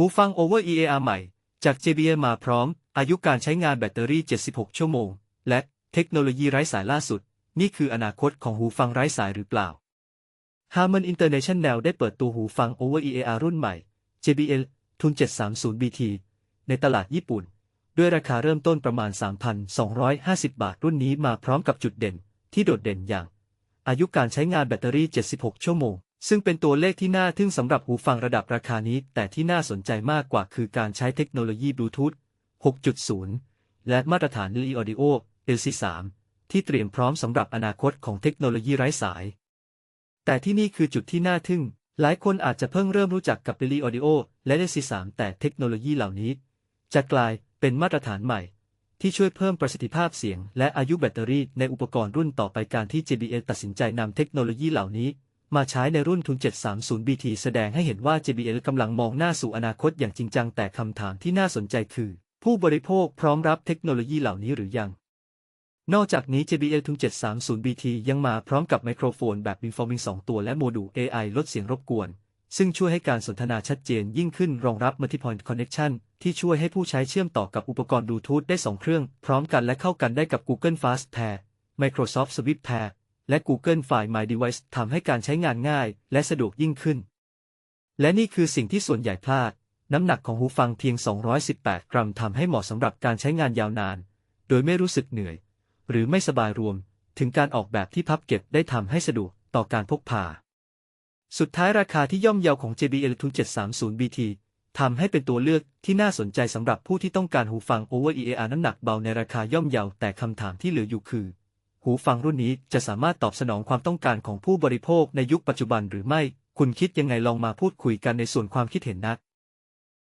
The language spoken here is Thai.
หูฟัง Over EAR ใหม่ จาก JBL มาพร้อม อายุการใช้งานแบตเตอรี่ 76 ชั่วโมง และเทคโนโลยีไร้สายล่าสุด นี่คืออนาคตของหูฟังไร้สายหรือเปล่า Harman International ได้เปิดตัวหูฟัง Over EAR รุ่นใหม่ JBL ทุน 730BT ในตลาดญี่ปุ่น ด้วยราคาเริ่มต้นประมาณ 3,250 บาท รุ่นนี้มาพร้อมกับจุดเด่น ที่โดดเด่นอย่าง อายุการใช้งานแบตเตอรี่ 76 ชั่วโมง ซึ่งเป็นตัวเลขที่น่าทึ่งสำหรับหูฟังระดับราคานี้ แต่ที่น่าสนใจมากกว่าคือการใช้เทคโนโลยีบลูทูธ 6.0 และมาตรฐาน LE Audio LC3 ที่เตรียมพร้อมสำหรับอนาคตของเทคโนโลยีไร้สาย แต่ที่นี่คือจุดที่น่าทึ่ง หลายคนอาจจะเพิ่งเริ่มรู้จักกับ LE Audio และ LC3 แต่เทคโนโลยีเหล่านี้ จะกลายเป็นมาตรฐานใหม่ ที่ช่วยเพิ่มประสิทธิภาพเสียง และอายุแบตเตอรี่ในอุปกรณ์รุ่นต่อไปการที่ JBL ตัดสินใจนำเทคโนโลยีเหล่านี้ มาใช้ในรุ่นทุน 730BT แสดงให้เห็นว่า JBL กำลังมองหน้าสู่อนาคตอย่างจริงจังแต่คำถามที่น่าสนใจคือ ผู้บริโภคพร้อมรับเทคโนโลยีเหล่านี้หรือยัง นอกจากนี้ JBL ทุน 730BT ยังมาพร้อมกับไมโครโฟนแบบ Beamforming 2 ตัวและโมดูล AI ลดเสียงรบกวน ซึ่งช่วยให้การสนทนาชัดเจนยิ่งขึ้นรองรับ Multipoint Connection ที่ช่วยให้ผู้ใช้เชื่อมต่อกับอุปกรณ์บลูทูธได้ 2 เครื่อง พร้อมกันและเข้ากันได้กับ Google Fast Pair Microsoft Swift Pair และ Google Find My Device ทำให้การใช้งานง่าย และสะดวกยิ่งขึ้น และนี่คือสิ่งที่ส่วนใหญ่พลาด น้ำหนักของหูฟังเพียง 218 กรัมทำให้เหมาะสำหรับการใช้งานยาวนาน โดยไม่รู้สึกเหนื่อย หรือไม่สบายรวม ถึงการออกแบบที่พับเก็บได้ทำให้สะดวกต่อการพกพา สุดท้ายราคาที่ย่อมเยาวของ JBL ทุน 730BT ทำให้เป็นตัวเลือกที่น่าสนใจสำหรับผู้ที่ต้องการหูฟัง Over EAR น้ำหนักเบาในราคาย่อมเยาวแต่คำถามที่เหลืออยู่คือ หูฟังรุ่นนี้จะสามารถตอบสนองความต้องการของผู้บริโภคในยุคปัจจุบันหรือไม่ คุณคิดยังไงลองมาพูดคุยกันในส่วนความคิดเห็นนะ